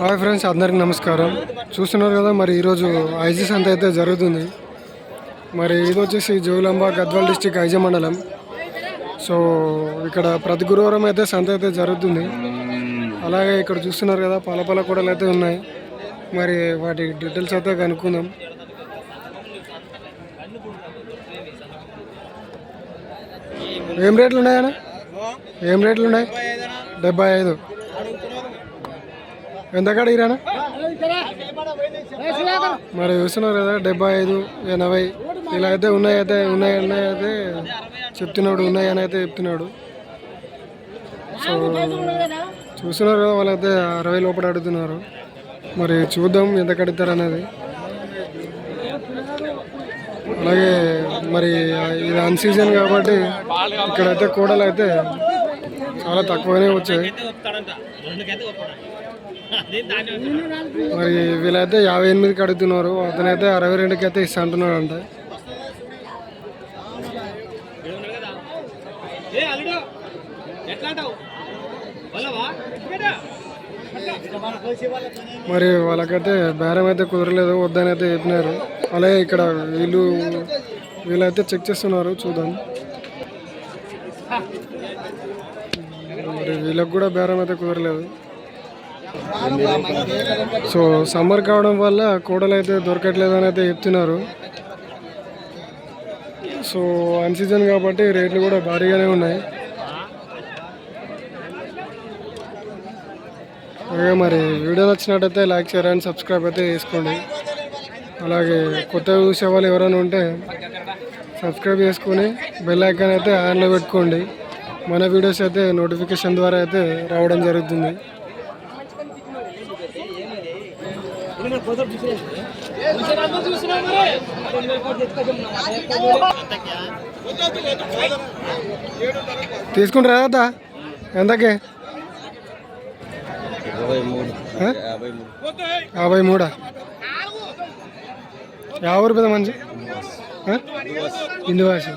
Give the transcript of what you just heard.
Hi friends అందరికి నమస్కారం. చూస్తున్నారు కదా మరి ఈరోజు ఐజీ సంత అయితే జరుగుతుంది. మరి ఇది వచ్చేసి జోగులాంబ గద్వాల్ డిస్టిక్ ఐజీ మండలం. సో ఇక్కడ ప్రతి గురువారం అయితే సంత అయితే జరుగుతుంది. అలాగే ఇక్కడ చూస్తున్నారు కదా పలపల కూడలు అయితే ఉన్నాయి. మరి వాటి డీటెయిల్స్ అయితే కనుక్కుందాం. ఏం రేట్లు ఉన్నాయన్నా? ఏం రేట్లు ఉన్నాయి? డెబ్బై ఐదు. ఎంత కడిగిరానా మరి చూస్తున్నారు కదా డెబ్బై ఐదు ఎనభై. ఇలా అయితే ఉన్నాయి అయితే ఉన్నాయి అయితే చెప్తున్నాడు ఉన్నాయి అని అయితే చెప్తున్నాడు. సో చూస్తున్నారు కదా వాళ్ళైతే అరవై లోపల అడుగుతున్నారు మరి చూద్దాం ఎంత కడతారు అనేది. అలాగే మరి ఇది అన్సీజన్ కాబట్టి ఇక్కడైతే కూడలు అయితే చాలా తక్కువనే వచ్చాయి. మరి వీళ్ళైతే యాభై ఎనిమిదికి అడుగుతున్నారు. అతనైతే అరవై రెండుకి అయితే ఇస్తా అంటున్నాడు అంట మరి వాళ్ళకైతే బేరం అయితే కుదరలేదు. వద్దని అయితే చెప్పినారు. అలాగే ఇక్కడ వీళ్ళు వీళ్ళైతే చెక్ చేస్తున్నారు. చూద్దాం. మరి వీళ్ళకి కూడా బేరం అయితే కుదరలేదు. సో సమ్మర్ కావడం వల్ల కూడలు అయితే దొరకట్లేదు అని అయితే చెప్తున్నారు. సో అన్సీజన్ కాబట్టి రేట్లు కూడా భారీగానే ఉన్నాయి. అలాగే మరి వీడియో నచ్చినట్టయితే లైక్ షేర్ అండ్ సబ్స్క్రైబ్ అయితే చేసుకోండి. అలాగే కొత్తగా చూసే వాళ్ళు ఎవరైనా ఉంటే సబ్స్క్రైబ్ చేసుకొని బెల్ ఐకాన్ అయితే ఆన్లో పెట్టుకోండి. మన వీడియోస్ అయితే నోటిఫికేషన్ ద్వారా అయితే రావడం జరుగుతుంది. తీసుకుంటారా దా ఎంతకే? యాభై మూడు? మూడా యాభై రూపాయల మంచి ఇందువాసి